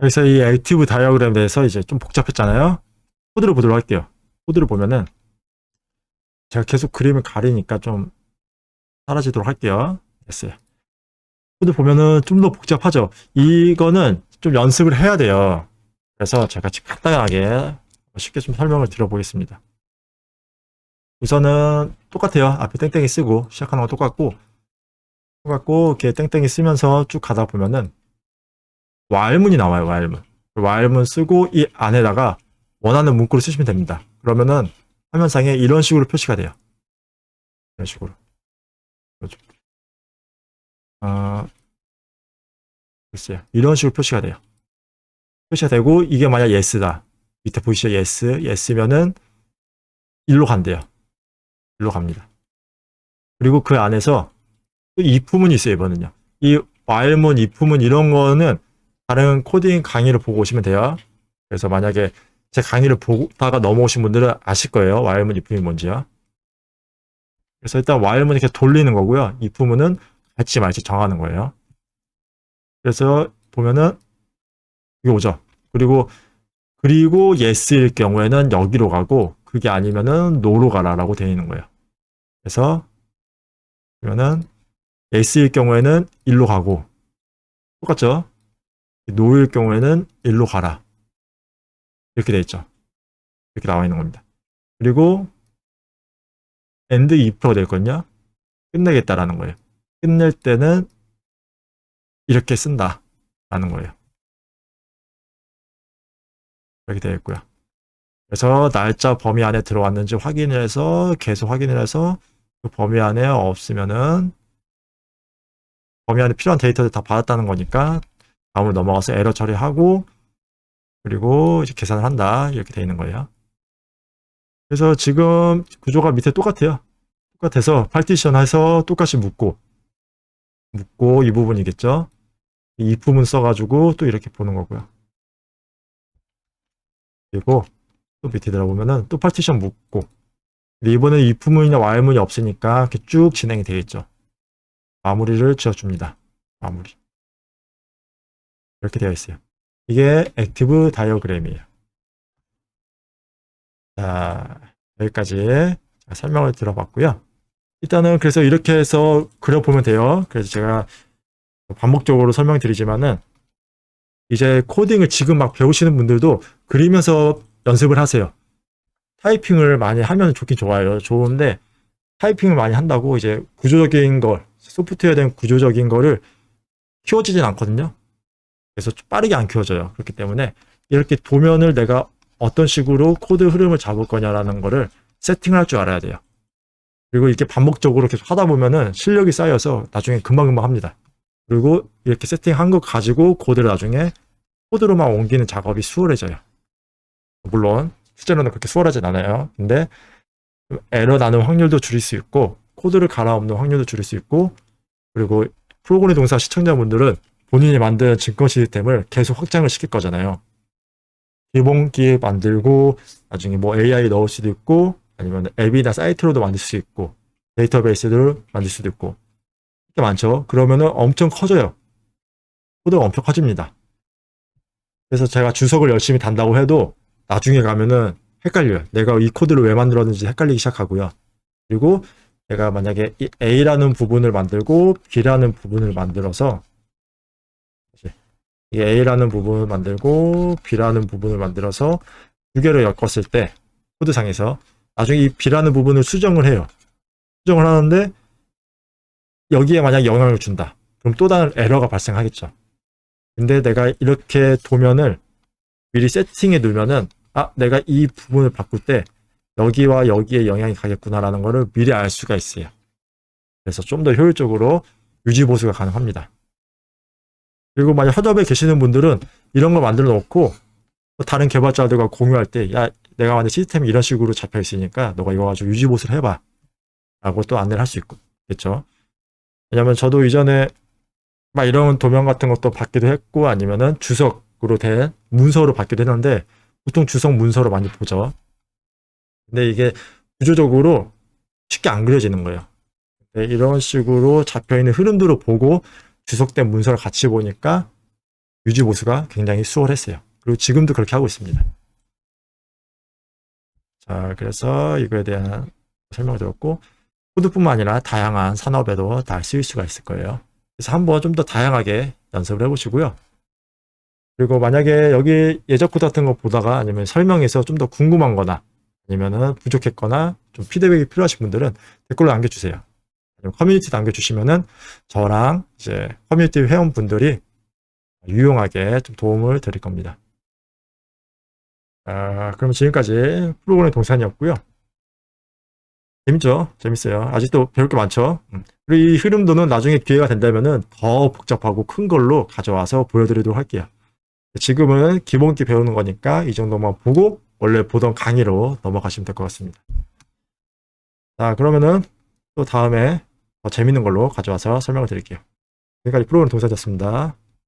그래서 이 액티브 다이어그램에 대해서 이제 좀 복잡했잖아요. 코드를 보도록 할게요. 코드를 보면은 제가 계속 그림을 가리니까 좀 사라지도록 할게요. 됐어요. 코드 보면은 좀 더 복잡하죠. 이거는 좀 연습을 해야 돼요. 그래서 제가 간단하게 쉽게 좀 설명을 드려보겠습니다. 우선은 똑같아요. 앞에 땡땡이 쓰고 시작하는 거 똑같고 똑같고 이렇게 땡땡이 쓰면서 쭉 가다 보면은 와일문이 나와요. 와일문. 와일문 쓰고 이 안에다가 원하는 문구를 쓰시면 됩니다. 그러면은 화면상에 이런 식으로 표시가 돼요. 이런 식으로. 그렇죠. 아, 글쎄요. 이런 식으로 표시가 돼요. 표시가 되고 이게 만약 yes다. 밑에 보이시죠? yes. yes면은 일로 간대요. 일로 갑니다. 그리고 그 안에서 또 if문이 있어요, 이번은요. 이 while문, if문 이런 거는 다른 코딩 강의를 보고 오시면 돼요. 그래서 만약에 제 강의를 보다가 넘어오신 분들은 아실 거예요. while문, if문이 뭔지요. 그래서 일단 while문 이렇게 돌리는 거고요. if문은 할지 말지 정하는 거예요. 그래서 보면은 이게 오죠. 그리고 그리고 yes일 경우에는 여기로 가고 그게 아니면은 no로 가라라고 되어 있는 거예요. 그래서 그러면은 yes일 경우에는 일로 가고 똑같죠? No일 경우에는 일로 가라. 이렇게 되어 있죠. 이렇게 나와 있는 겁니다. 그리고 and if가 되어 있거든요. 끝내겠다라는 거예요. 끝낼 때는 이렇게 쓴다. 라는 거예요. 이렇게 되어 있고요. 그래서 날짜 범위 안에 들어왔는지 확인을 해서 계속 확인을 해서 그 범위 안에 없으면은 범위 안에 필요한 데이터를 다 받았다는 거니까 다음으로 넘어가서 에러 처리하고 그리고 이제 계산을 한다 이렇게 되어 있는 거예요. 그래서 지금 구조가 밑에 똑같아요. 똑같아서 파티션 해서 똑같이 묶고 묶고 이 부분이겠죠. 이 부분 써가지고 또 이렇게 보는 거고요. 그리고 또 밑에 들어보면은 또 파티션 묶고 근데 이번에 이 부문이나 와일문이 없으니까 이렇게 쭉 진행이 되겠죠. 마무리를 지어줍니다. 마무리. 이렇게 되어 있어요. 이게 액티브 다이어그램이에요. 자, 여기까지 설명을 들어봤고요. 일단은 그래서 이렇게 해서 그려보면 돼요. 그래서 제가 반복적으로 설명드리지만은 이제 코딩을 지금 막 배우시는 분들도 그리면서 연습을 하세요. 타이핑을 많이 하면 좋긴 좋아요. 좋은데 타이핑을 많이 한다고 이제 구조적인 걸 소프트웨어에 대한 구조적인 거를 키워지진 않거든요. 그래서 좀 빠르게 안 키워져요. 그렇기 때문에 이렇게 도면을 내가 어떤 식으로 코드 흐름을 잡을 거냐라는 거를 세팅을 할 줄 알아야 돼요. 그리고 이렇게 반복적으로 계속 하다 보면은 실력이 쌓여서 나중에 금방금방 합니다. 그리고 이렇게 세팅한 거 가지고 코드를 나중에 코드로만 옮기는 작업이 수월해져요. 물론 실제로는 그렇게 수월하진 않아요. 근데 에러 나는 확률도 줄일 수 있고 코드를 갈아엎는 확률도 줄일 수 있고 그리고 프로그램 동사 시청자분들은 본인이 만든 증권 시스템을 계속 확장을 시킬 거잖아요. 기본기 만들고 나중에 뭐 AI 넣을 수도 있고 아니면 앱이나 사이트로도 만들 수 있고 데이터베이스를 만들 수도 있고 이게 많죠. 그러면은 엄청 커져요. 코드가 엄청 커집니다. 그래서 제가 주석을 열심히 단다고 해도 나중에 가면은 헷갈려요. 내가 이 코드를 왜 만들었는지 헷갈리기 시작하고요. 그리고 내가 만약에 이 A라는 부분을 만들고 B라는 부분을 만들어서 이 A라는 부분을 만들고 B라는 부분을 만들어서 두 개를 엮었을 때 코드상에서 나중에 이 B라는 부분을 수정을 해요. 수정을 하는데 여기에 만약 영향을 준다. 그럼 또 다른 에러가 발생하겠죠. 근데 내가 이렇게 도면을 미리 세팅해 놓으면은 아, 내가 이 부분을 바꿀 때 여기와 여기에 영향이 가겠구나라는 거를 미리 알 수가 있어요. 그래서 좀 더 효율적으로 유지 보수가 가능합니다. 그리고 만약 협업에 계시는 분들은 이런 걸 만들어 놓고 또 다른 개발자들과 공유할 때 야, 내가 만든 시스템이 이런 식으로 잡혀 있으니까 너가 이거 가지고 유지 보수를 해봐. 라고 또 안내를 할 수 있겠죠. 왜냐면 저도 이전에 막 이런 도면 같은 것도 받기도 했고 아니면은 주석으로 된 문서로 받기도 했는데 보통 주석 문서로 많이 보죠. 근데 이게 구조적으로 쉽게 안 그려지는 거예요. 네, 이런 식으로 잡혀 있는 흐름들을 보고 주석된 문서를 같이 보니까 유지 보수가 굉장히 수월했어요. 그리고 지금도 그렇게 하고 있습니다. 자, 그래서 이거에 대한 설명을 드렸고, 푸드뿐만 아니라 다양한 산업에도 다 쓰일 수가 있을 거예요. 그래서 한번 좀 더 다양하게 연습을 해보시고요. 그리고 만약에 여기 예적 코드 같은 거 보다가 아니면 설명에서 좀 더 궁금한 거나 아니면은 부족했거나 좀 피드백이 필요하신 분들은 댓글로 남겨주세요. 커뮤니티 남겨주시면은 저랑 이제 커뮤니티 회원분들이 유용하게 좀 도움을 드릴 겁니다. 아, 그럼 지금까지 프로그램 동산이었고요. 재밌죠? 재밌어요. 아직도 배울 게 많죠? 음. 그리고 이 흐름도는 나중에 기회가 된다면은 더 복잡하고 큰 걸로 가져와서 보여드리도록 할게요. 지금은 기본기 배우는 거니까 이 정도만 보고 원래 보던 강의로 넘어가시면 될 것 같습니다. 자, 그러면은 또 다음에 더 재밌는 걸로 가져와서 설명을 드릴게요. 지금까지 프로그램 동사였습니다.